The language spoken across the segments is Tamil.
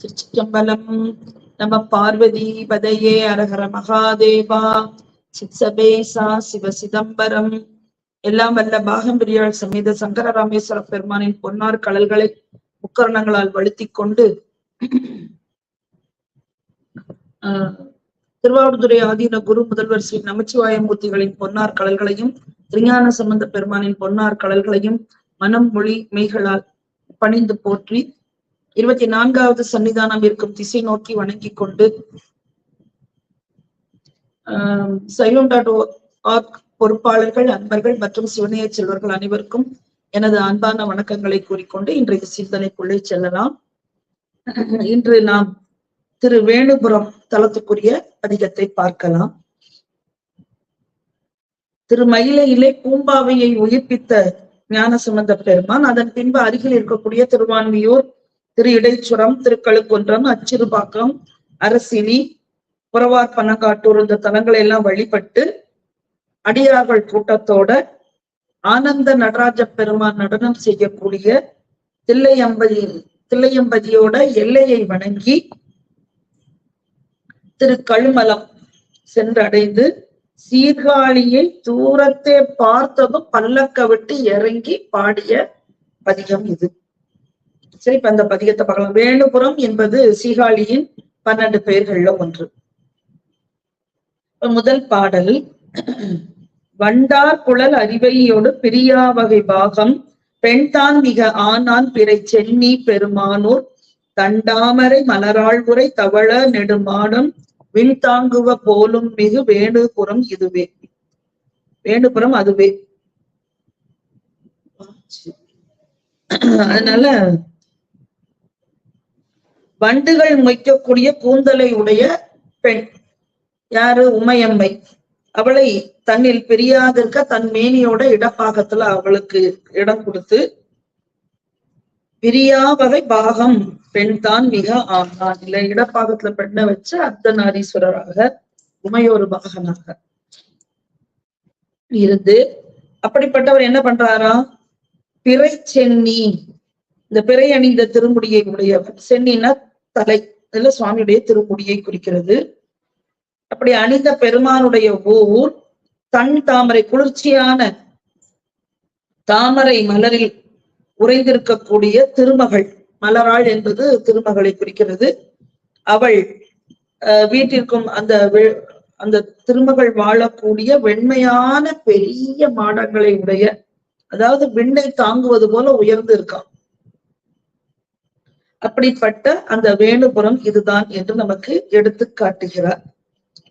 திருச்சிற்றம்பலம் நம பார்வதி பதையே அரஹர மகாதேவா. சித்சபேசா சிவ சிதம்பரம். எல்லாம் வல்ல பாகம்பிரியாள் சமேத சங்கர ராமேஸ்வர பெருமானின் பொன்னார் கடல்களை முக்கரணங்களால் வழுத்திக் கொண்டு ஆஹ் திருவாவூர்துறை ஆதீன குரு முதல்வர் ஸ்ரீ நமச்சிவாயமூர்த்திகளின் பொன்னார் கடல்களையும் திருஞான சம்பந்த பெருமானின் பொன்னார் கடல்களையும் மனம் மொழி மெய்களால் பணிந்து போற்றி இருபத்தி நான்காவது சன்னிதானம் இருக்கும் திசை நோக்கி வணங்கிக் கொண்டு சைலம் டாட் ஆர்க் பொறுப்பாளர்கள் அன்பர்கள் மற்றும் சிவனைய செல்வர்கள் அனைவருக்கும் எனது அன்பான வணக்கங்களை கூறிக்கொண்டு இன்றைய சிந்தனைக்குள்ளே செல்லலாம். இன்று நாம் திரு வேணுபுரம் தளத்துக்குரிய அதிகத்தை பார்க்கலாம். திரு மயிலையிலே பூம்பாவையை உயிர்ப்பித்த ஞான சுமந்த பெருமான். அதன் பின்பு அருகில் இருக்கக்கூடிய திருவான்மியூர் திரு இடைச்சுரம் திருக்கழுக்குன்றம் அச்சிறுபாக்கம் அரசினி புறவார் பனங்காட்டூர் இந்த தலங்களை எல்லாம் வழிபட்டு அடியார்கள் கூட்டத்தோட ஆனந்த நடராஜ பெருமான் நடனம் செய்யக்கூடிய தில்லையம்பதி தில்லையம்பதியோட எல்லையை வணங்கி திரு கழுமலம் சென்றடைந்து சீர்காழியை தூரத்தை பார்த்ததும் பல்லக்க விட்டு இறங்கி பாடிய பதிகம் இது. சரி இப்ப அந்த பதிகத்தை பார்க்கலாம். வேணுபுரம் என்பது சீகாழியின் பன்னெண்டு பெயர்கள்ல ஒன்று. முதல் பாடல் வண்டார் குழல் அறிவையோடு பிரியா வகை பாகம் பெண்தான் மிக ஆனான் பிறை சென்னி பெருமானூர் தண்டாமரை மலராழ்வுரை தவள நெடுமாடம் விண்தாங்குவ போலும் மிகு வேணுபுறம் இதுவே. வேணுபுறம் அதுவே. அதனால வண்டுகள் மொய்க்கக்கூடிய கூந்தலை உடைய பெண். யாரு? உமையம்மை. அவளை தன்னில் பிரியாதிருக்க தன் மேனியோட இடப்பாகத்துல அவளுக்கு இடம் கொடுத்து பிரியா வகை பாகம். பெண் தான் மிக ஆனான் இல்ல இடப்பாகத்துல பெண்ணை வச்சு அர்த்தநாரீஸ்வரராக உமையொரு பாகனாக. இருந்து அப்படிப்பட்டவர் என்ன பண்றாரா? பிறை சென்னி. இந்த பிறை அணிந்த திருமுடியை உடையவர். சென்னின்னா தலை. இதுல சுவாமியுடைய திருமுடியை குறிக்கிறது. அப்படி அணிந்த பெருமானுடைய ஊர் தன் தாமரை குளிர்ச்சியான தாமரை மலரில் உறைந்திருக்கக்கூடிய திருமகள். மலராள் என்பது திருமகளை குறிக்கிறது. அவள் வீட்டிற்கும் அந்த அந்த திருமகள் வாழக்கூடிய வெண்மையான பெரிய மாடங்களை உடைய அதாவது விண்ணை தாங்குவது போல உயர்ந்து இருக்கான். அப்படிப்பட்ட அந்த வேணுபுரம் இதுதான் என்று நமக்கு எடுத்து காட்டுகிறார்.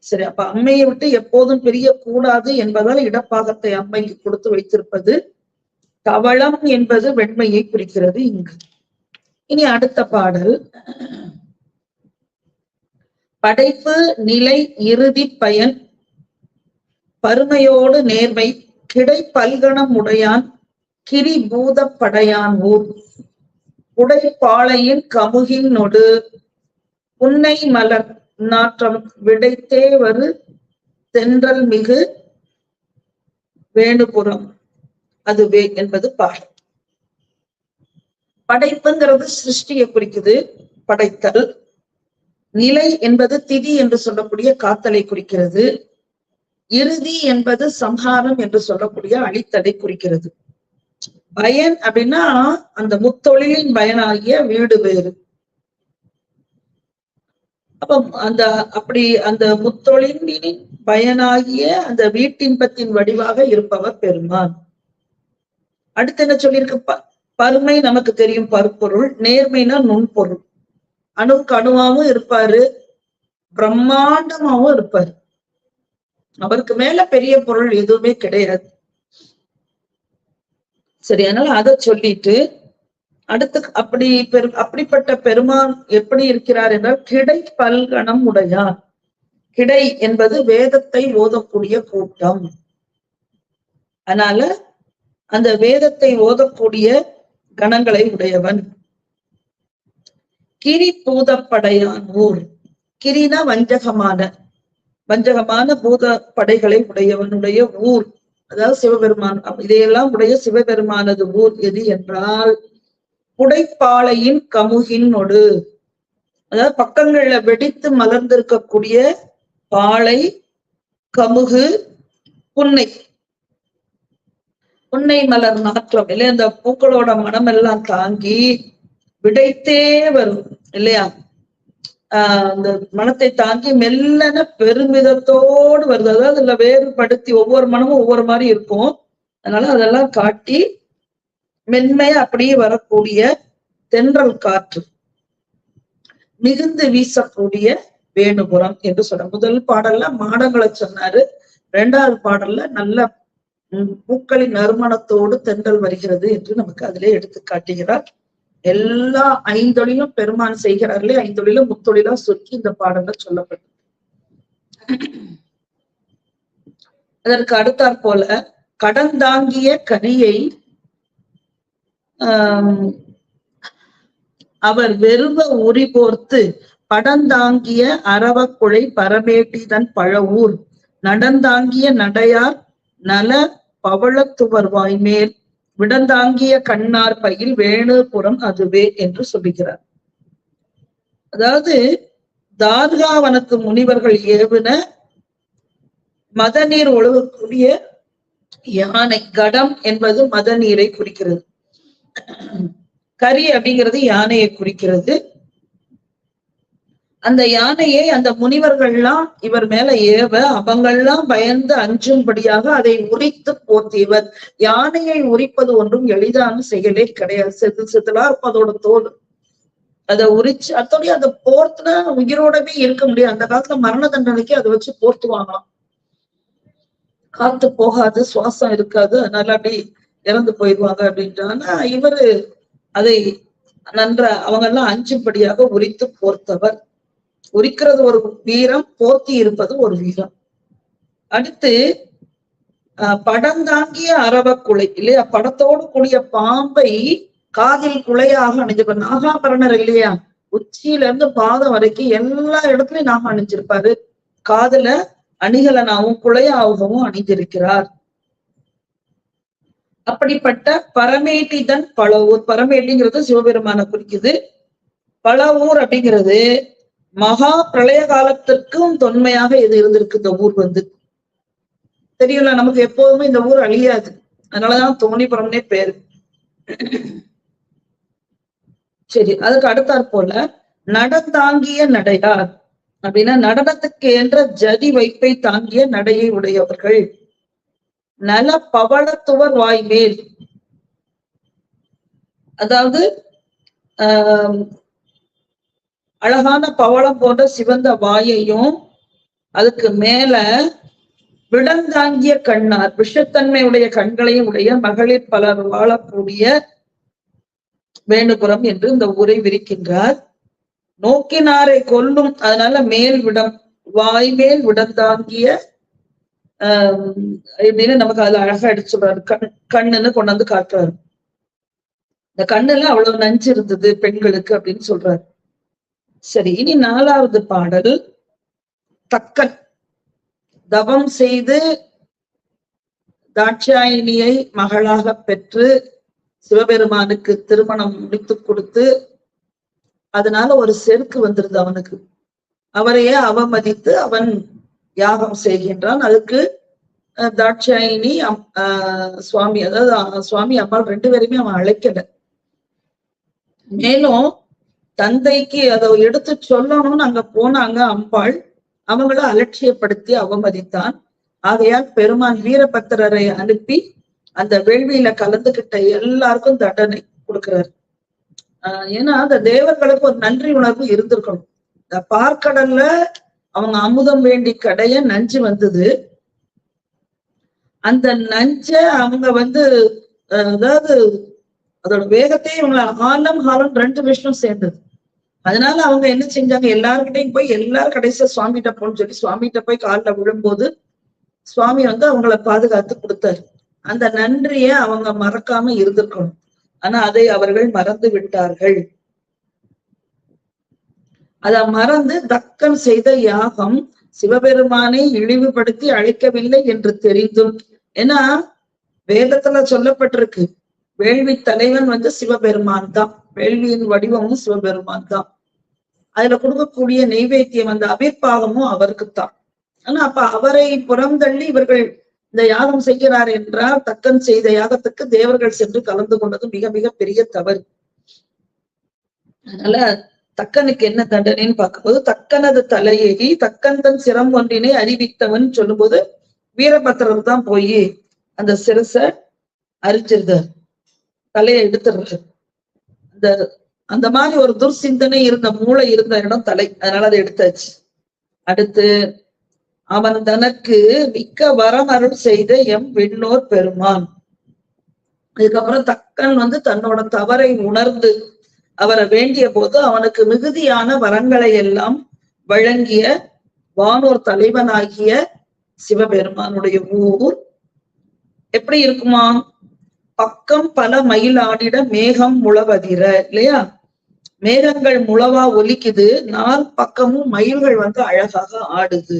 சரி அப்ப அம்மையை விட்டு எப்போதும் பிரியக்கூடாது என்பதால் இடப்பாகத்தை அம்மைக்கு கொடுத்து வைத்திருப்பது தவளம் என்பது வெண்மையை குறிக்கிறது இங்கு. இனி அடுத்த பாடல். படைப்பு நிலை இறுதி பயன். பருமையோடு நேர்மை கிடை பல்கணம் உடையான் கிரி பூத படையான் ஊர். உடைப்பாளையின் கமுகின் நொடு. உன்னை மலர் நாற்றம் விடைத்தே வரு தென்றல் மிகு வேணுபுரம் அதுவே என்பது பாடல் படைப்புங்கிறது சிருஷ்டியை குறிக்குது படைத்தல். நிலை என்பது திதி என்று சொல்லக்கூடிய காத்தலை குறிக்கிறது. இறுதி என்பது சம்ஹாரம் என்று சொல்லக்கூடிய அழித்தலை குறிக்கிறது. பயன் அப்படின்னா அந்த முத்தொழிலின் பயனாகிய வீடு வேறு. அப்ப அந்த அப்படி அந்த முத்தொழிலின் பயனாகிய அந்த வீட்டின்பத்தின் வடிவாக இருப்பவர் பெருமான். அடுத்து என்ன சொல்லியிருக்கு? பருமை நமக்கு தெரியும் பருப்பொருள் நேர்மைனா நுண்பொருள். அணுக்கு அணுவாவும் இருப்பாரு பிரம்மாண்டமாவும் இருப்பாரு. அவருக்கு மேல பெரிய பொருள் எதுவுமே கிடையாது. சரி அதனால அதை சொல்லிட்டு அடுத்து அப்படி பெரு அப்படிப்பட்ட பெருமான் எப்படி இருக்கிறார் என்றால் கிடை பல்கணம் உடையார். கிடை என்பது வேதத்தை ஓதக்கூடிய கூட்டம். அதனால அந்த வேதத்தை ஓதக்கூடிய கணங்களை உடையவன். கிரி பூதப்படையான் ஊர். கிரினா வஞ்சகமான வஞ்சகமான பூத படைகளை உடையவனுடைய ஊர். அதாவது சிவபெருமான் இதையெல்லாம் உடைய சிவபெருமானது ஊர் எது என்றால் புடைப்பாளையின் கமுகினொடு. அதாவது பக்கங்கள்ல வெடித்து மலர்ந்திருக்கக்கூடிய பாலை கமுகு புன்னை. புன்னை மலர் நாற்றம் இல்லையா அந்த பூக்களோட மனம் எல்லாம் தாங்கி விடைத்தே வரும் இல்லையா? ஆஹ் அந்த மனத்தை தாங்கி மெல்லன பெருமிதத்தோடு வருது. அதாவது அதுல வேறுபடுத்தி ஒவ்வொரு மனமும் ஒவ்வொரு மாதிரி இருக்கும். அதனால அதெல்லாம் காட்டி மென்மையா அப்படியே வரக்கூடிய தென்றல் காற்று மிகுந்து வீசக்கூடிய வேணுபுரம் என்று சொல்ற முதல் பாடல்ல மாடங்களை சொன்னாரு. இரண்டாவது பாடல்ல நல்ல பூக்களின் நறுமணத்தோடு தென்றல் வருகிறது என்று நமக்கு அதிலே எடுத்து காட்டுகிறார். எல்லா ஐந்தொழிலும் பெருமான் செய்கிறார்களே ஐந்தொழிலும் முத்தொழிலா சொல்லி இந்த பாடல சொல்லப்பட்டது. அதற்கு அடுத்தாற் போல கடந்தாங்கிய கனியை ஆஹ் அவர் வெறுவ உரி போர்த்து படந்தாங்கிய அரவக்குழை பரமேட்டிதன் பழவூர் நடந்தாங்கிய நடையார் நல பவளத்துவர் வாய்மேல் விடந்தாங்கிய கண்ணார் பையில் வேணுபுறம் அதுவே என்று சொல்லுகிறார். அதாவது தார்காவனத்து முனிவர்கள் ஏவுன மதநீர் ஒழுகக்கூடிய யானை கடம் என்பது மத நீரை குறிக்கிறது. கரி அப்படிங்கிறது யானையை குறிக்கிறது. அந்த யானையை அந்த முனிவர்கள்லாம் இவர் மேல ஏவ அவங்கெல்லாம் பயந்து அஞ்சும்படியாக அதை உரித்து போர்த்தியவர் யானையை உரிப்பது ஒன்றும் எளிதான செயலே கிடையாது. செதில் செதிலா இருக்கும் அதோட தோல் அதை உரிச்சு அத்தோடய அதை போர்த்துனா உயிரோடவே இருக்க முடியாது. அந்த காலத்துல மரண தண்டனைக்கு அதை வச்சு போர்த்துவாங்களாம். காத்து போகாது சுவாசம் இருக்காது. அதனால அப்படி இறந்து போயிடுவாங்க அப்படின்றாங்கன்னா இவரு அதை நன்ற அவங்க எல்லாம் அஞ்சும்படியாக உரித்து போர்த்தவர். உரிக்கிறது ஒரு வீரம் போர்த்தி இருப்பது ஒரு வீரம். அடுத்து அஹ் படம் தாங்கிய இல்லையா? படத்தோடு கூடிய பாம்பை காதில் குலையாக அணிஞ்சிருப்பார் நாகாபரணர் இல்லையா? உச்சியில இருந்து பாதம் வரைக்கும் எல்லா இடத்துலயும் நாகம் அணிஞ்சிருப்பாரு. காதுல அணிகலனாகவும் குலையாகவும் அணிந்திருக்கிறார். அப்படிப்பட்ட பரமேட்டிதன் பழவூர் பரமேட்டிங்கிறது சிவபெருமான குறிக்குது. பழவூர் அப்படிங்கிறது மகா பிரளய காலத்திற்கும் தொன்மையாக இது இருந்திருக்கு. இந்த ஊர் வந்து தெரியல நமக்கு எப்போதுமே இந்த ஊர் அழியாது. அதனாலதான் தோணிபுரம்னே பேரு. சரி அதுக்கு அடுத்தாற் போல நடந்தாங்கிய நடையார் அப்படின்னா நடனத்துக்கு என்ற ஜதி வைப்பை தாங்கிய நடையை உடையவர்கள். நல பவளத்துவர் வாய்மேல். அதாவது ஆஹ் அழகான பவளம் போன்ற சிவந்த வாயையும் அதுக்கு மேல விடந்தாங்கிய கண்ணார் விஷத்தன்மையுடைய கண்களையும் உடைய மகளிர் பலர் வாழக்கூடிய வேணுபுரம் என்று இந்த ஊரை விரிக்கின்றார். நோக்கினாரை கொல்லும் அதனால மேல் விடம் வாய்மேல் விடந்தாங்கிய ஆஹ் எப்படின்னு நமக்கு அதுல அழகா அடிச்சு சொல்றாரு. கண் கண்ணுன்னு கொண்டு வந்து காட்டுறாரு. இந்த கண்ணுல அவ்வளவு நஞ்சு இருந்தது பெண்களுக்கு அப்படின்னு சொல்றாரு. சரி இனி நாலாவது பாடல். தக்கன். தவம் செய்து தாட்சாயினியை மகளாக பெற்று சிவபெருமானுக்கு திருமணம் முடித்து கொடுத்து அதனால ஒரு செருக்கு வந்துருது அவனுக்கு. அவரையே அவமதித்து அவன் யாகம் செய்கின்றான். அதுக்கு அஹ், தாட்சாயினி அம்- ஆஹ், சுவாமி அதாவது சுவாமி அம்மாள் ரெண்டு பேருமே அவன் அழைக்கல. மேலும் தந்தைக்கு அதை எடுத்து சொல்லணும்னு அங்க போனாங்க அம்பாள். அவங்கள அலட்சியப்படுத்தி அவமதித்தான். ஆகையால் பெருமான் வீரபத்திரரை அனுப்பி அந்த வேள்வியில கலந்துகிட்ட எல்லாருக்கும் தண்டனை கொடுக்கிறார். ஆஹ் ஏன்னா அந்த தேவர்களுக்கு ஒரு நன்றி உணர்வு இருந்திருக்கணும். இந்த பார்க்கடல்ல அவங்க அமுதம் வேண்டி கடைய நஞ்சு வந்தது. அந்த நஞ்ச அவங்க வந்து அதாவது அதோட வேகத்தையே இவங்களை ஆலம் ஹாலம் ரெண்டு விஷயம் சேர்ந்தது. அதனால அவங்க என்ன செஞ்சாங்க? எல்லாருக்கிட்டையும் போய் எல்லாரும் கடைசியா சுவாமிகிட்ட போன்னு சொல்லி சுவாமிகிட்ட போய் காலில் விழும்போது சுவாமி வந்து அவங்கள பாதுகாத்து கொடுத்தாரு. அந்த நன்றிய அவங்க மறக்காம இருந்திருக்கணும். ஆனா அதை அவர்கள் மறந்து விட்டார்கள். அத மறந்து தக்கம் செய்த யாகம் சிவபெருமானை இழிவுபடுத்தி அழைக்கவில்லை என்று தெரிந்தும். ஏன்னா வேதத்துல சொல்லப்பட்டிருக்கு. வேள்வி தலைவன் வந்து சிவபெருமான் தான். வேள்வியின் வடிவமும் சிவபெருமான் தான் அதுல கொடுக்கக்கூடிய நெய்வேத்தியம் அந்த அபிர்பாகமும் அவருக்குத்தான். ஆனா அப்ப அவரை புறந்தள்ளி இவர்கள் இந்த யாகம் செய்கிறார் என்றால் தக்கன் செய்த யாகத்துக்கு தேவர்கள் சென்று கலந்து கொண்டது மிக மிக பெரிய தவறு. அதனால தக்கனுக்கு என்ன தண்டனைன்னு பார்க்கும்போது தக்கனது தலையேறி தக்கன் தன் சிரம் ஒன்றினை அறிவித்தவன் சொல்லும்போது வீரபத்திரர் தான் போய் அந்த சிரச அரிச்சிருந்தார். தலையை எடுத்துடுறாரு. அந்த அந்த மாதிரி ஒரு துர்சிந்தனை இருந்த மூளை இருந்த இடம் தலை. அதனால அதை எடுத்தாச்சு. அடுத்து அவன் தனக்கு மிக்க வரம் அருள் செய்த எம் விண்ணோர் பெருமான். அதுக்கப்புறம் தக்கன் வந்து தன்னோட தவறை உணர்ந்து அவரை வேண்டிய போது அவனுக்கு மிகுதியான வரங்களை எல்லாம் வழங்கிய வானோர் தலைவனாகிய சிவபெருமானுடைய ஊர். எப்படி இருக்குமா? பக்கம் பல மயில் ஆடிட மேகம் முளவதிர இல்லையா? மேகங்கள் முளவா ஒலிக்குது நாள் பக்கமும் மயில்கள் வந்து அழகாக ஆடுது.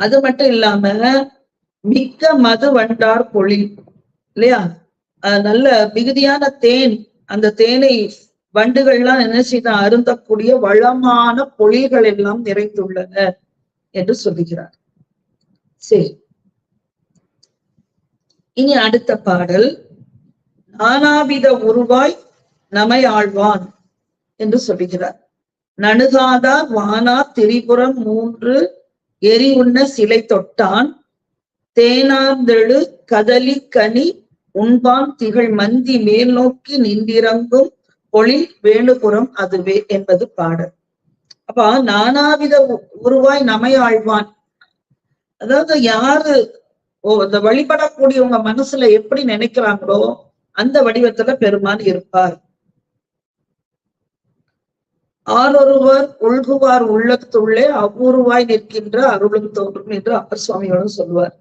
அது மட்டும் இல்லாம மிக்க மது வண்டார் பொழில் இல்லையா? நல்ல மிகுதியான தேன் அந்த தேனை வண்டுகள்லாம் என்ன செய்த அருந்தக்கூடிய வளமான பொழில்கள் எல்லாம் நிறைந்துள்ளன என்று சொல்லுகிறார். சரி. இனி அடுத்த பாடல் நானாவித உருவாய் நமை ஆழ்வான் என்று சொல்லுகிறார். நணுகாதார் வானா திரிபுரம் மூன்று எரி உண்ண சிலை தொட்டான். தேனாந்தெழு கதலி கனி உண்பான் திகழ் மந்தி மேல் நோக்கி நின்றிறங்கும் பொழில் வேணுபுறம் அதுவே என்பது பாடல். அப்ப நானாவித உ- உருவாய் நமை ஆழ்வான் அதாவது யாரு இந்த வழிபடக்கூடியவங்க மனசுல எப்படி நினைக்கிறாங்களோ அந்த வடிவத்துல பெருமான் இருப்பார். ஆரொருவர் உள்குவார் உள்ளத்துள்ளே அவ்வுருவாய் நிற்கின்ற அருளும் தோன்றும் என்று அப்பர் சுவாமியோட சொல்லுவார்.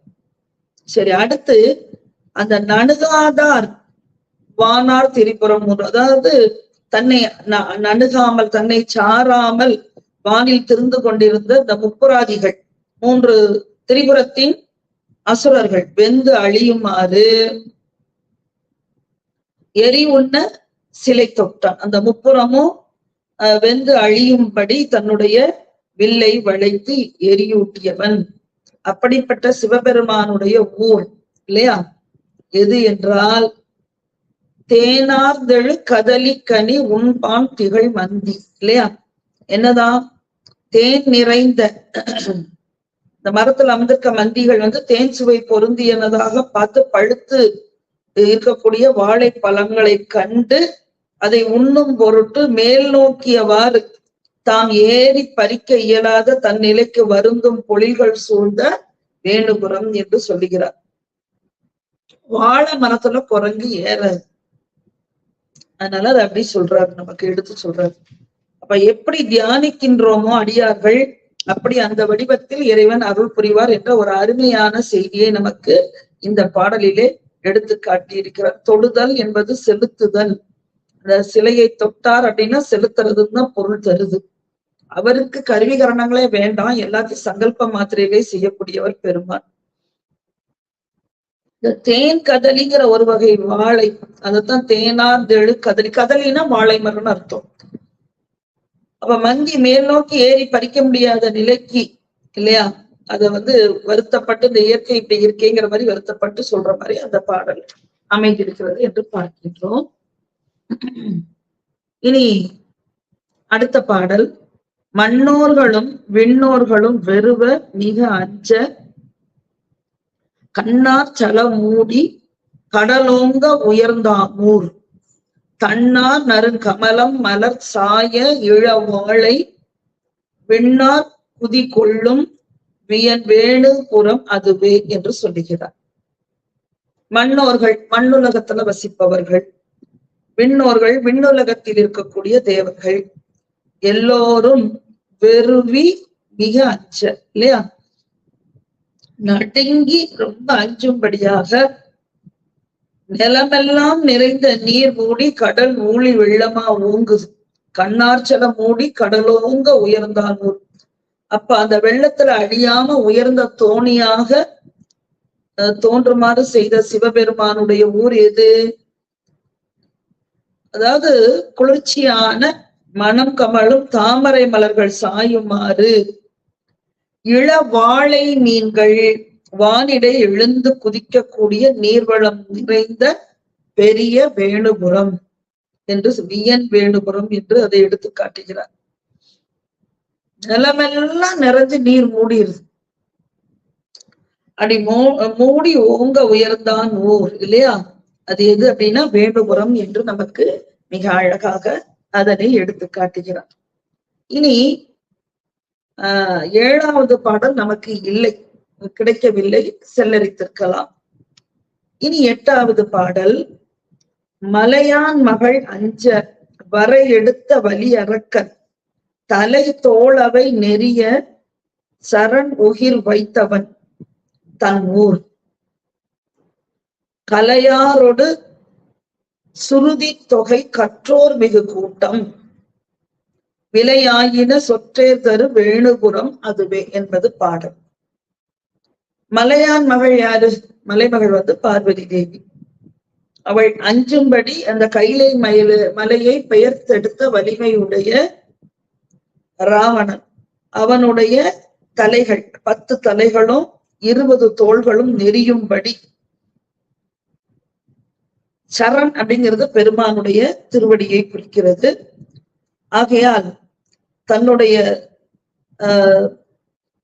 சரி அடுத்து அந்த நணுகாதார் வானார் திரிபுரம் அதாவது தன்னை ந- நணுகாமல் தன்னை சாராமல் வானில் திருந்து கொண்டிருந்த இந்த முப்புராதிகள் மூன்று திரிபுரத்தின் அசுரர்கள் வெந்து அழியுமாறு எரி உண்ண சிலை தொட்டான். அந்த முப்புறமும் அஹ், வெந்து அழியும்படி தன்னுடைய வில்லை வளைத்து எரியூட்டியவன். அப்படிப்பட்ட சிவபெருமானுடைய ஊர் இல்லையா? எது என்றால் தேனார்ந்தெழு கதலி கனி உண்பான் திகழ் மந்தி இல்லையா? என்னதான்? தேன் நிறைந்த இந்த மரத்துல அமர்ந்திருக்க மந்திகள் வந்து தேன் சுவை பொருந்தியனதாக பார்த்து பழுத்து இருக்கக்கூடிய வாழை பழங்களை கண்டு அதை உண்ணும் பொருட்டு மேல் நோக்கியவாறு தாம் ஏறி பறிக்க இயலாத தன் நிலைக்கு வருந்தும் பொழில்கள் சூழ்ந்த வேணுபுரம் என்று சொல்லுகிறார். வாழை மரத்துல குரங்கு ஏறாது அதனால அதை அப்படி சொல்றாரு நமக்கு எடுத்து சொல்றாரு. அப்ப எப்படி தியானிக்கின்றோமோ அடியார்கள் அப்படி அந்த வடிவத்தில் இறைவன் அருள் புரிவார் என்ற ஒரு அருமையான செய்தியை நமக்கு இந்த பாடலிலே எடுத்து காட்டியிருக்கிறார். தொடுதல் என்பது செலுத்துதல். அந்த சிலையை தொட்டார் அப்படின்னா செலுத்துறதுன்னு தான் பொருள் தருது. அவருக்கு கருவிகரணங்களே வேண்டாம். எல்லாத்தையும் சங்கல்ப மாத்திரையிலே செய்யக்கூடியவர் பெருமான். இந்த தேன் கதலிங்கிற ஒரு வகை வாழை அதுதான் தேனார்ந்தெழு கதலி கதலினா வாழை மரம்னு அர்த்தம். அப்ப மங்கி மேல் நோக்கி ஏறி பறிக்க முடியாத நிலைக்கு இல்லையா? அத வந்து வருத்தப்பட்டு இந்த இயற்கை இப்படி இருக்கேங்கிற மாதிரி வருத்தப்பட்டு சொல்ற மாதிரி அந்த பாடல் அமைந்திருக்கிறது என்று பார்க்கின்றோம். இனி அடுத்த பாடல். மண்ணோர்களும் விண்ணோர்களும் வெறுவ மிக அஞ்ச கண்ணார் சல மூடி கடலோங்க உயர்ந்தாமூர் தன்னார் நறுங்கமலம் மலர் சாய இழவாளை விண்ணார் குதி கொள்ளும் வியன் வேணுபுறம் அதுவே என்று சொல்லுகிறார். மன்னோர்கள் மண்ணுலகத்துல வசிப்பவர்கள் விண்ணோர்கள் விண்ணுலகத்தில் இருக்கக்கூடிய தேவர்கள் எல்லோரும் வெறுவி மிக அஞ்ச இல்லையா? நடுங்கி ரொம்ப அஞ்சும்படியாக நிலமெல்லாம் நிறைந்த நீர் மூடி கடல் ஊழி வெள்ளமா ஓங்குது. கண்ணார்ச்சலம் மூடி கடலோங்க உயர்ந்தான் ஊர் அப்ப அந்த வெள்ளத்துல அழியாம உயர்ந்த தோணியாக தோன்றுமாறு செய்த சிவபெருமானுடைய ஊர் எது? அதாவது குளிர்ச்சியான மனம் கமலும் தாமரை மலர்கள் சாயுமாறு இள வாழை மீன்கள் வானிலை எழுந்து குதிக்கக்கூடிய நீர்வளம் நிறைந்த பெரிய வேணுபுரம் என்று வியன் வேணுபுரம் என்று அதை எடுத்து காட்டுகிறார். நிலமெல்லாம் நிறைஞ்சு நீர் மூடிடுது அடி மூ மூடி ஓங்க உயர்ந்தான் ஊர் இல்லையா? அது எது அப்படின்னா வேணுபுரம் என்று நமக்கு மிக அழகாக அதனை எடுத்து காட்டுகிறார். இனி ஆஹ் ஏழாவது பாடல் நமக்கு இல்லை. கிடைக்கவில்லை செல்லரித்திருக்கலாம் இனி எட்டாவது பாடல். மலையான் மகள் அஞ்ச வர எடுத்த வலி அறக்கன் தலை தோளவை நெறிய சரண் உகிர் வைத்தவன். தன் ஊர். கலையாரொடு சுருதி தொகை கற்றோர் மிகு கூட்டம். விலையாயின சொற்றேர் தரு வேணுபுரம் அதுவே என்பது பாடல். மலையான் மகள் யாரு? மலைமகள் வந்து பார்வதி தேவி. அவள் அஞ்சும்படி அந்த கைலை மயில மலையை பெயர்த்தெடுத்த வலிமையுடைய ராவணன். அவனுடைய தலைகள் பத்து தலைகளும் இருபது தோள்களும் நெறியும்படி. சரண் அப்படிங்கிறது பெருமானுடைய திருவடியை குறிக்கிறது. ஆகையால் தன்னுடைய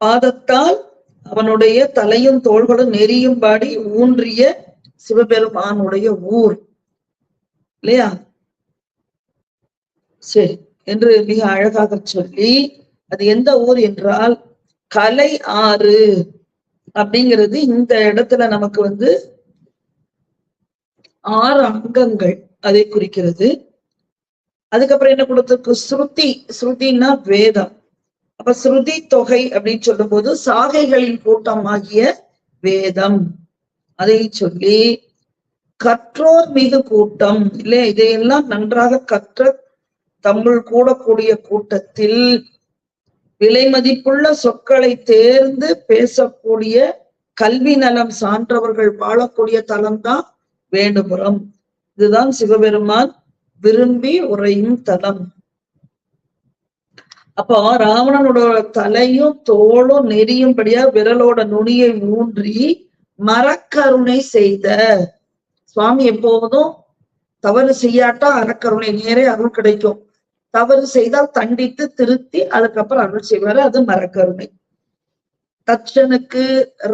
பாதத்தால் அவனுடைய தலையும் தோள்களும் நெறியும்படி ஊன்றிய சிவபெருமானுடைய ஊர். இல்லையா? சரி என்று மிக அழகாக சொல்லி அது எந்த ஊர் என்றால் கலை ஆறு அப்படிங்கிறது இந்த இடத்துல நமக்கு வந்து ஆறு அங்கங்கள் அதை குறிக்கிறது. அதுக்கப்புறம் என்ன கொடுத்திருக்கு? ஸ்ருதி. ஸ்ருதினா வேதம். அப்ப ஸ்ருதி தொகை அப்படின்னு சொல்லும் போது சாகைகளின் கூட்டம் ஆகிய வேதம். அதை சொல்லி கற்றோர் மிகு கூட்டம் இல்லை இதையெல்லாம் நன்றாக கற்ற தமிழ் கூடக்கூடிய கூட்டத்தில் விலை மதிப்புள்ள சொற்களை தேர்ந்து பேசக்கூடிய கல்வி நலம் சான்றவர்கள் வாழக்கூடிய தலம்தான் வேண்டுபுரம் இதுதான் சிவபெருமான் விரும்பி உரையும் தலம். அப்போ ராவணனோட தலையும் தோளும் நெறியும்படியா விரலோட நுனியை ஊன்றி மரக்கருணை செய்த. சுவாமி எப்போதும் தவறு செய்யாட்டா அறக்கருணை நேரே அருள் கிடைக்கும். தவறு செய்தால் தண்டித்து திருத்தி அதுக்கப்புறம் அருள் செய்வாரு அது மரக்கருணை. தட்சனுக்கு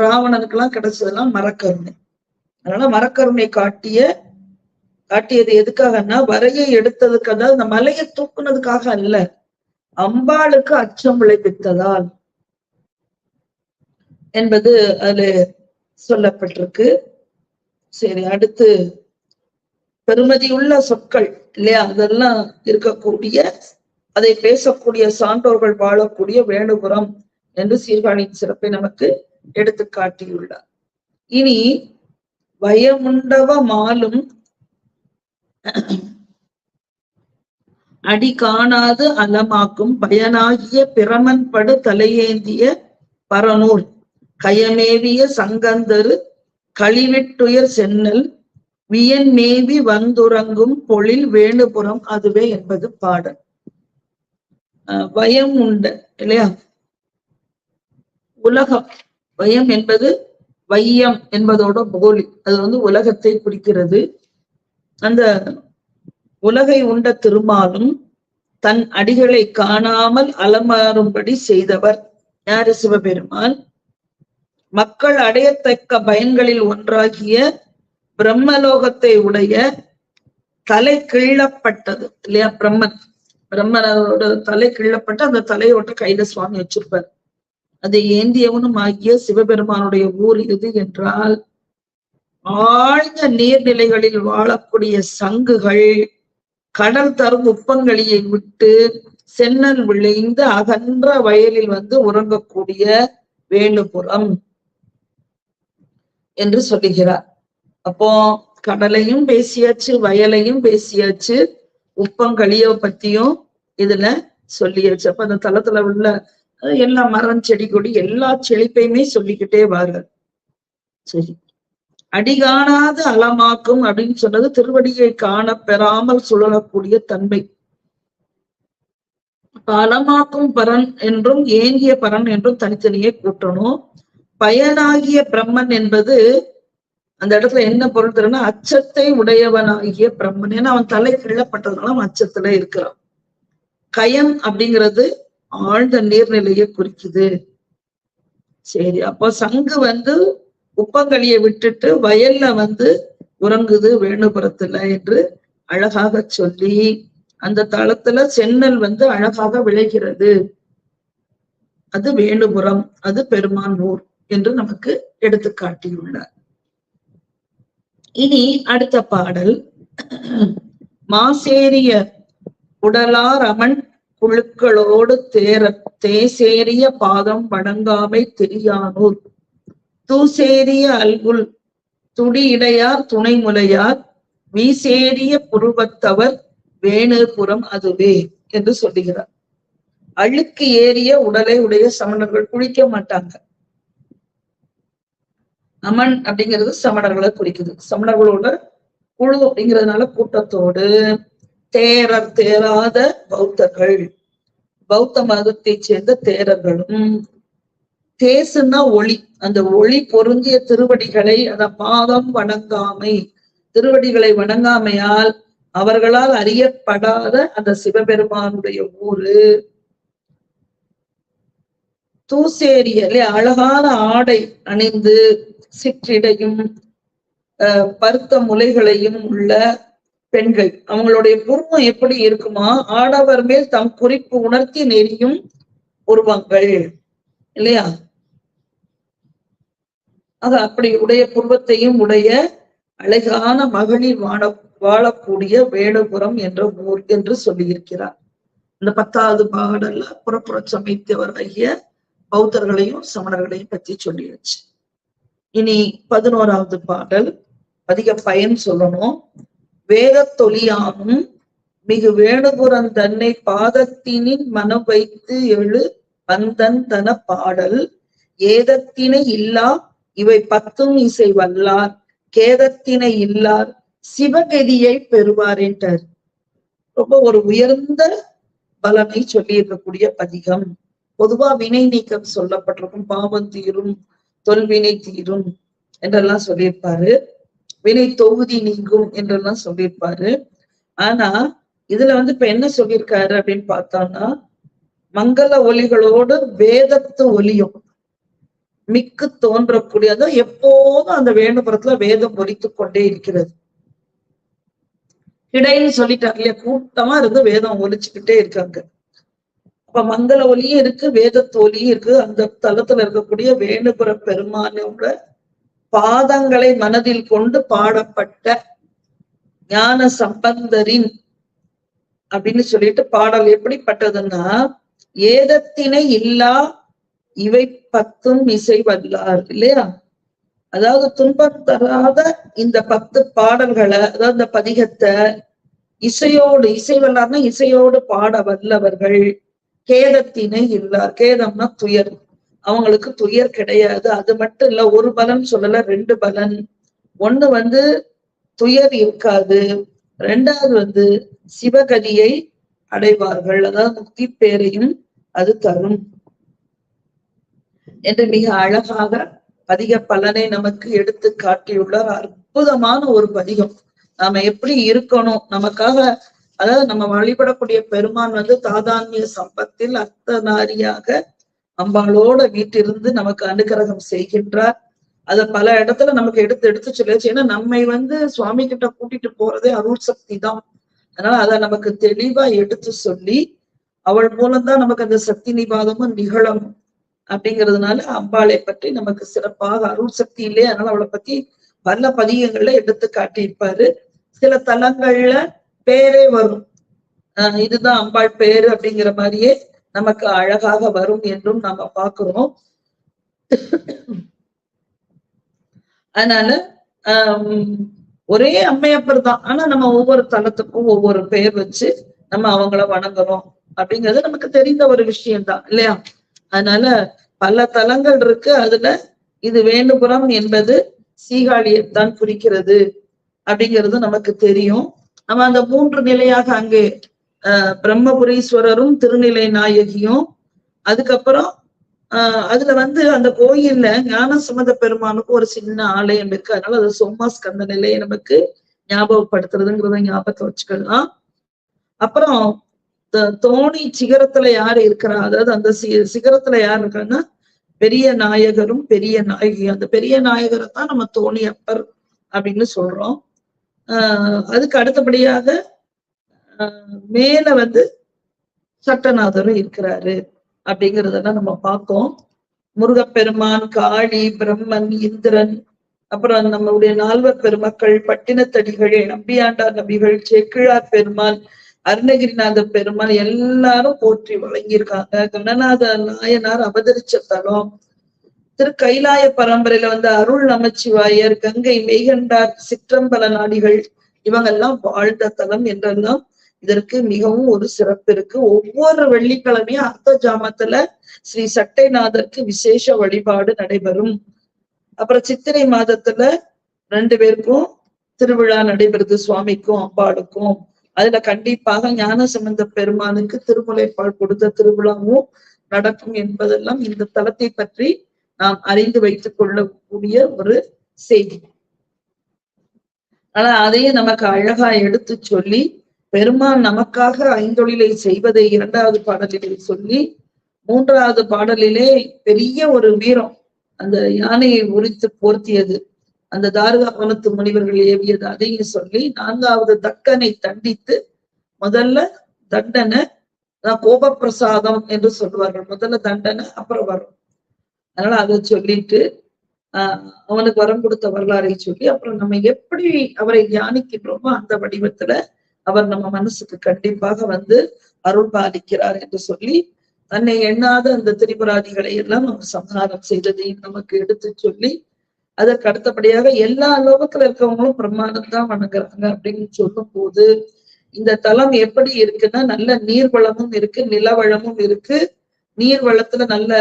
ராவணனுக்கு எல்லாம் கிடைச்சதெல்லாம் மரக்கருணை. அதனால மரக்கருணை காட்டிய காட்டியது எதுக்காகன்னா வரையை எடுத்ததுக்கு அதாவது அந்த மலையை தூக்குனதுக்காக அல்ல. அம்பாளுக்கு அச்சம் விளைவித்ததால் என்பது அதுல சொல்லப்பட்டிருக்கு. சரி அடுத்து பெருமதியுள்ள சொற்கள் இல்லையா? அதெல்லாம் இருக்கக்கூடிய அதை பேசக்கூடிய சான்றோர்கள் வாழக்கூடிய வேணுபுரம் என்று சீர்காழியின் சிறப்பை நமக்கு எடுத்து காட்டியுள்ளார். இனி பயமுண்டவ மாலும் அடி காணாது அலமாக்கும் பயனாகிய பிரமன் படு தலையேந்திய பரநூல் கயமேவிய சங்கந்தரு கழிவிட்டுயர் சென்னல் வியன் மேவி வந்துறங்கும் பொழில் வேணுபுறம் அதுவே என்பது பாடல். பயம் உண்டு இல்லையா? உலகம் பயம் என்பது வையம் என்பதோட போலி. அது வந்து உலகத்தை குறிக்கிறது. அந்த உலகை உண்ட திருமாலும் தன் அடிகளை காணாமல் அலமாறும்படி செய்தவர். யாரு சிவபெருமான்? மக்கள் அடையத்தக்க பயன்களில் ஒன்றாகிய பிரம்மலோகத்தை உடைய தலை கிள்ளப்பட்டது இல்லையா? பிரம்மன் பிரம்மனோட தலை கிள்ளப்பட்டு அந்த தலையோட்ட கையில சுவாமி வச்சிருப்பார். அதை ஏந்தியவனும் ஆகிய சிவபெருமானுடைய ஊர் எது என்றால் ஆழ்ந்த நீர்நிலைகளில் வாழக்கூடிய சங்குகள். கடல் தரும் உப்பங்களியை விட்டு சென்னல் விளைந்து அகன்ற வயலில் வந்து உறங்கக்கூடிய வேணுபுரம் என்று சொல்லுகிறார். அப்போ கடலையும் பேசியாச்சு வயலையும் பேசியாச்சு உப்பங்களிய பத்தியும் இதுல சொல்லியாச்சு. அப்ப அந்த தளத்துல உள்ள எல்லா மரம் செடி கொடி எல்லா செழிப்பையுமே சொல்லிக்கிட்டே வார்கள் சரி. அடிகாணாது அலமாக்கும் அப்படின்னு சொன்னது திருவடியை காண பெறாமல் சுழலக்கூடிய தன்மை. அலமாக்கும் பரன் என்றும் ஏங்கிய பரன் என்றும் தனித்தனியே கூட்டணும். பயனாகிய பிரம்மன் என்பது அந்த இடத்துல என்ன பொருள் தருன்னா அச்சத்தை உடையவனாகிய பிரம்மன். ஏன்னா அவன் தலை கிள்ளப்பட்டதுனால அவன் அச்சத்துல இருக்கிறான். கயம் அப்படிங்கிறது ஆழ்ந்த நீர்நிலையை குறிக்குது. சரி அப்போ சங்கு வந்து உப்பங்களியை விட்டுட்டு வயல்ல வந்து உறங்குது வேணுபுரத்துல என்று அழகாக சொல்லி அந்த தளத்துல சென்னல் வந்து அழகாக விளைகிறது. அது வேணுபுரம் அது பெருமான் ஊர் என்று நமக்கு எடுத்து காட்டியுள்ளார். இனி அடுத்த பாடல். மாசேரிய உடலார் அமன் குழுக்களோடு தேர தேசேரிய பாதம் வணங்காமை தெரியானூர். தூசேரிய அல்குல் துடி இடையார் துணை முலையார் வீசேரிய புருவத்தவர் வேணுபுறம் அதுவே என்று சொல்லுகிறார். அழுக்கு ஏறிய உடலை உடைய சமணர்கள் குளிக்க மாட்டாங்க. அமன் அப்படிங்கிறது சமணர்களை குறிக்குது. சமணர்களோட குழு அப்படிங்கிறதுனால கூட்டத்தோடு தேரர் தேராத பௌத்தர்கள். பௌத்த மதத்தை சேர்ந்த தேரர்களும் தேசுன்னா ஒளி. அந்த ஒளி பொருந்திய திருவடிகளை அந்த பாதம் வணங்காமை. திருவடிகளை வணங்காமையால் அவர்களால் அறியப்படாத அந்த சிவபெருமானுடைய ஊரு. தூசேரி அழகான ஆடை அணிந்து சிற்றிடையும் பருத்த முலைகளையும் உள்ள பெண்கள். அவங்களுடைய புருவம் எப்படி இருக்குமா? ஆடவர் மேல் தம் குறிப்பு உணர்த்தி நெறியும் உருவங்கள். இல்லையா? அது அப்படி உடைய புருவத்தையும் உடைய அழகான மகளிர் வாழ வாழக்கூடிய வேணுபுரம் என்ற ஊர் என்று சொல்லியிருக்கிறார். இந்த பத்தாவது பாடல்ல புறப்புற சமைத்தவராகிய பௌத்தர்களையும் சமணர்களையும் பற்றி சொல்லியாச்சு. இனி பதினோராவது பாடல் அதிக பயன் சொல்லணும். வேத தொழியானும் மிகு வேணுபுரம் தன்னை பாதத்தினின் மனம் வைத்து எழு வந்தன் தன பாடல் ஏதத்தினை இல்லா இவை பத்தும் இசை வல்லார் கேதத்தினை இல்லார் சிவகதியை பெறுவார் என்றார். ரொம்ப ஒரு உயர்ந்த பலனை சொல்லி இருக்கக்கூடிய பதிகம். பொதுவா வினை நீக்கம் சொல்லப்பட்டிருக்கும் பாவம் தீரும் தொல்வினை தீரும் என்றெல்லாம் சொல்லியிருப்பாரு. வினை தொகுதி நீங்கும் என்றெல்லாம் சொல்லியிருப்பாரு. ஆனா இதுல வந்து இப்ப என்ன சொல்லியிருக்காரு அப்படின்னு பார்த்தோம்னா மங்கள ஒலிகளோடு வேதத்து ஒலியும். மிக்கு தோன்றக்கூடிய எப்போதும் அந்த வேணுபுரத்துல வேதம் ஒலித்து கொண்டே இருக்கிறது. இடைன்னு சொல்லிட்டாங்க இல்லையா? கூட்டமா இருந்து வேதம் ஒலிச்சுக்கிட்டே இருக்காங்க அப்ப மங்கள ஒலியும் இருக்கு வேதத்து ஒலியும் இருக்கு. அந்த தளத்துல இருக்கக்கூடிய வேணுபுர பெருமானோட பாதங்களை மனதில் கொண்டு பாடப்பட்ட ஞான சம்பந்தரின் அப்படின்னு சொல்லிட்டு பாடல் எப்படிப்பட்டதுன்னா ஏதத்தினை இல்லா இவை பத்தும் இசை வல்லார் இல்லையா? அதாவது துன்பம் தராத இந்த பத்து பாடல்களை அதாவது இந்த பதிகத்தை இசையோடு இசை வல்லார்னா இசையோடு பாட வல்லவர்கள் கேதத்தினை இல்லார். கேதம்னா துயர். அவங்களுக்கு துயர் கிடையாது. அது மட்டும் இல்ல ஒரு பலன் சொல்லல ரெண்டு பலன். ஒண்ணு வந்து துயர் இருக்காது. ரெண்டாவது வந்து சிவகதியை அடைவார்கள். அதாவது முக்தி பேரையும் அது தரும். என்று மிக அழகாக அதிக பலனை நமக்கு எடுத்து காட்டியுள்ளார். அற்புதமான ஒரு பதிகம். நாம எப்படி இருக்கணும்? நமக்காக அதாவது நம்ம வழிபடக்கூடிய பெருமான் வந்து தாதான்ய சம்பத்தில் அர்த்தநாரியாக அம்பாளோட வீட்டிலிருந்து நமக்கு அனுகிரகம் செய்கின்றார். அத பல இடத்துல நமக்கு எடுத்து எடுத்து சொல்லியாச்சு. ஏன்னா நம்மை வந்து சுவாமி கிட்ட கூட்டிட்டு போறதே அருள் சக்தி தான். அதனால அதை நமக்கு தெளிவா எடுத்து சொல்லி அவள் மூலம்தான் நமக்கு அந்த சக்தி நிவாதமும் நிகழும். அப்படிங்கிறதுனால அம்பாளை பற்றி நமக்கு சிறப்பாக அருள் சக்தி இல்லையே அதனால அவளை பத்தி பல பதிகங்கள்ல எடுத்து காட்டியிருப்பாரு. சில தலங்கள்ல பேரே வரும். ஆஹ் இதுதான் அம்பாள் பேரு அப்படிங்கிற மாதிரியே நமக்கு அழகாக வரும் என்றும் நாம பாக்குறோம் அதனால ஆஹ் ஒரே அம்மையப்பர் தான். ஆனா நம்ம ஒவ்வொரு தலத்துக்கும் ஒவ்வொரு பேர் வச்சு நம்ம அவங்கள வணங்குறோம். அப்படிங்கிறது நமக்கு தெரிந்த ஒரு விஷயம்தான் இல்லையா? அதனால பல தலங்கள் இருக்கு. அதுல இது வேண்டுபுரம் என்பது சீகாழியத்தான் குறிக்கிறது அப்படிங்கிறது நமக்கு தெரியும். நம்ம அந்த மூன்று நிலையாக அங்கே அஹ் பிரம்மபுரீஸ்வரரும் திருநிலை நாயகியும் அதுக்கப்புறம் ஆஹ் அதுல வந்து அந்த கோயில்ல ஞான சுமத பெருமானுக்கு ஒரு சின்ன ஆலயம் இருக்கு. அதனால அது சோமாஸ்கந்த நிலையை நமக்கு ஞாபகப்படுத்துறதுங்கிறத ஞாபகத்தை வச்சுக்கலாம். அப்புறம் தோணி சிகரத்துல யார் இருக்கிறா? அதாவது அந்த சி சிகரத்துல யார் இருக்கான்னா பெரிய நாயகரும் பெரிய நாயகி. அந்த பெரிய நாயகரை தான் நம்ம தோணி அப்பர் அப்படின்னு சொல்றோம். ஆஹ் அதுக்கு அடுத்தபடியாக ஆஹ் மேல வந்து சட்டநாதரும் இருக்கிறாரு அப்படிங்கிறதெல்லாம் நம்ம பார்த்தோம் முருகப்பெருமான் காளி பிரம்மன் இந்திரன் அப்புறம் நம்மளுடைய நால்வர் பெருமக்கள் பட்டினத்தடிகள் நம்பியாண்டார் நபிகள் செக்கிழார் பெருமான் அருணகிரிநாத பெருமாள் எல்லாரும் போற்றி வழங்கியிருக்காங்க. கணநாத நாயனார் அவதரிச்ச தலம். திரு கைலாய பரம்பரையில வந்து அருள் நமச்சிவாயர் கங்கை மெய்கண்டார் சிற்றம்பல நாடிகள் இவங்கெல்லாம் வாழ்ந்த தலம் என்றெல்லாம் இதற்கு மிகவும் ஒரு சிறப்பு இருக்கு. ஒவ்வொரு வெள்ளிக்கிழமையும் அர்த்த ஜாமத்துல ஸ்ரீ சட்டைநாதருக்கு விசேஷ வழிபாடு நடைபெறும். அப்புறம் சித்திரை மாதத்துல ரெண்டு பேருக்கும் திருவிழா நடைபெறுது சுவாமிக்கும் அம்பாளுக்கும் அதுல கண்டிப்பாக ஞான சம்பந்த பெருமானுக்கு திருமுலைப்பால் கொடுத்த திருவிழாவும் நடக்கும் என்பதெல்லாம் இந்த தளத்தை பற்றி நாம் அறிந்து வைத்துக் கொள்ளக்கூடிய ஒரு செய்தி. ஆனா அதையும் நமக்கு அழகா எடுத்து சொல்லி பெருமான் நமக்காக ஐந்தொழிலை செய்வதை இரண்டாவது பாடலிலே சொல்லி மூன்றாவது பாடலிலே பெரிய ஒரு வீரம் அந்த யானையை உரித்து போர்த்தியது. அந்த தாரகாவனத்து முனிவர்கள் ஏவியது அதையும் சொல்லி நான்காவது தக்கனை தண்டித்து முதல்ல தண்டனை கோப கோபப்பிரசாதம் என்று சொல்லுவார்கள். முதல்ல தண்டனை அப்புறம் வரும். அதனால அதை சொல்லிட்டு ஆஹ் அவனுக்கு வரம் கொடுத்த வரலாறை சொல்லி அப்புறம் நம்ம எப்படி அவரை தியானிக்கின்றோமோ அந்த வடிவத்துல அவர் நம்ம மனசுக்கு கண்டிப்பாக வந்து அருள் பாலிக்கிறார் என்று சொல்லி தன்னை எண்ணாத அந்த திரிபுராதிகளை எல்லாம் நம்ம சம்ஹாரம் செய்ததையும் நமக்கு எடுத்து சொல்லி அதற்கு அடுத்தபடியாக எல்லா லோகத்துல இருக்கவங்களும் பிரம்மாண்டம் தான் வணங்குறாங்க அப்படின்னு சொல்லும் போது இந்த தலம் எப்படி இருக்குன்னா நல்ல நீர் வளமும் இருக்கு நிலவளமும் இருக்கு. நீர் வளத்துல நல்ல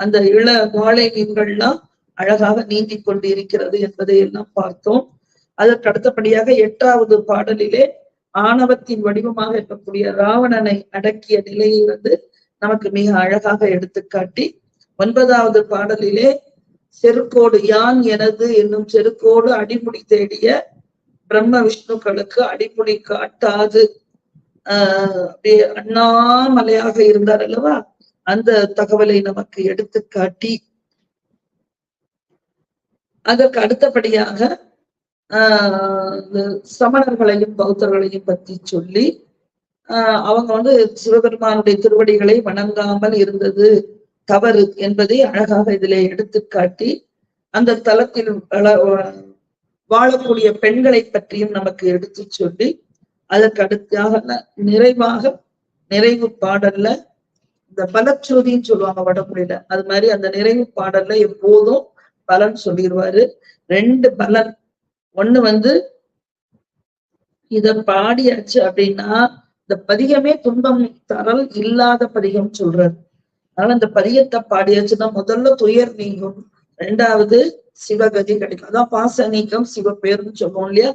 அந்த இள வாழை மீன்கள்லாம் அழகாக நீந்தி கொண்டு இருக்கிறது என்பதை எல்லாம் பார்த்தோம். அதற்கு அடுத்தபடியாக எட்டாவது பாடலிலே ஆணவத்தின் வடிவமாக இருக்கக்கூடிய ராவணனை அடக்கிய நிலையை வந்து நமக்கு மிக அழகாக எடுத்துக்காட்டி ஒன்பதாவது பாடலிலே செருக்கோடு யான் எனது என்னும் செருக்கோடு அடிமுடி தேடிய பிரம்ம விஷ்ணுக்களுக்கு அடிமுடி காட்டாது. ஆஹ் அப்படியே அண்ணாமலையாக இருந்தார் அல்லவா? அந்த தகவலை நமக்கு எடுத்து காட்டி. அதற்கு அடுத்தபடியாக ஆஹ் இந்த சமணர்களையும் பௌத்தர்களையும் பத்தி சொல்லி ஆஹ் அவங்க வந்து சிவபெருமானுடைய திருவடிகளை வணங்காமல் இருந்தது. தவறு என்பதை அழகாக இதிலே எடுத்துக்காட்டி அந்த தளத்தில் வள- வாழக்கூடிய பெண்களை பற்றியும் நமக்கு எடுத்து சொல்லி அதற்கு அடுத்தாக நிறைவாக நிறைவு பாடல்ல இந்த பலச்சோதின்னு சொல்லுவாங்க வடமொழியில அது மாதிரி அந்த நிறைவு பாடல்ல எப்போதும் பலன் சொல்லிடுவாரு. ரெண்டு பலன். ஒண்ணு வந்து இத பாடியாச்சு அப்படின்னா இந்த பதிகமே துன்பம் தரல் இல்லாத பதிகம் சொல்றாரு. அதனால இந்த பதியத்தை பாடியாச்சுன்னா முதல்ல துயர் நீங்கும். ரெண்டாவது சிவகதி கிடைக்கும். அதான் பாச நீக்கம் சிவபேர்னு சொல்லுவோம் இல்லையா?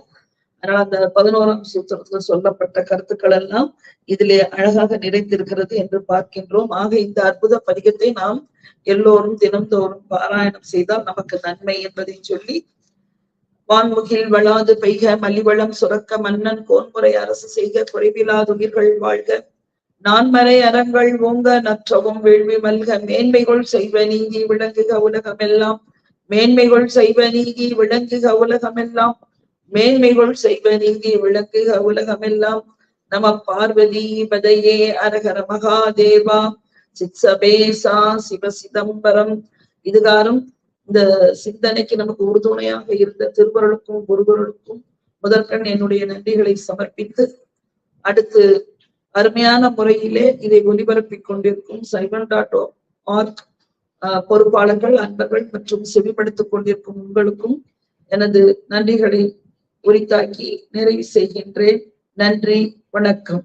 அதனால அந்த பதினோராம் சூத்திரத்துல சொல்லப்பட்ட கருத்துக்கள் எல்லாம் இதிலே அழகாக நிறைந்திருக்கிறது என்று பார்க்கின்றோம். ஆக இந்த அற்புத பதிகத்தை நாம் எல்லோரும் தினம்தோறும் பாராயணம் செய்தால் நமக்கு நன்மை என்பதை சொல்லி வான்முகில் வளாது பெய்க மலிவளம் சுரக்க மன்னன் கோன்முறை அரசு செய்க குறைவிலாதுயிர்கள் வாழ்க. நான்மறை அறங்கள் ஓங்க நற்றவும் வேள்வி மல்க மேன்மைகள் செய்வ நீங்கி விளங்குக உலகமெல்லாம். மேன்மைகள் செய்வ நீங்கி விளங்குக உலகமெல்லாம். மேன்மைகள் செய்வ நீங்கி விளங்குக உலகமெல்லாம். நம பார்வதி பதையே அரகர மகாதேவா. சித்சபேசா சிவ சிதம்பரம். இதுகாரும் இந்த சிந்தனைக்கு நமக்கு உறுதுணையாக இருந்த திருவருளுக்கும் குருகுருளுக்கும் முதற்கண் என்னுடைய நன்றிகளை சமர்ப்பித்து அடுத்து அருமையான முறையிலே இதை ஒலிபரப்பிக் கொண்டிருக்கும் சைவன் டாட் ஆர்க் பொறுப்பாளர்கள் அன்பர்கள் மற்றும் செவிப்படுத்திக் கொண்டிருக்கும் உங்களுக்கும் எனது நன்றிகளை உரித்தாக்கி நிறைவு செய்கின்றேன். நன்றி வணக்கம்.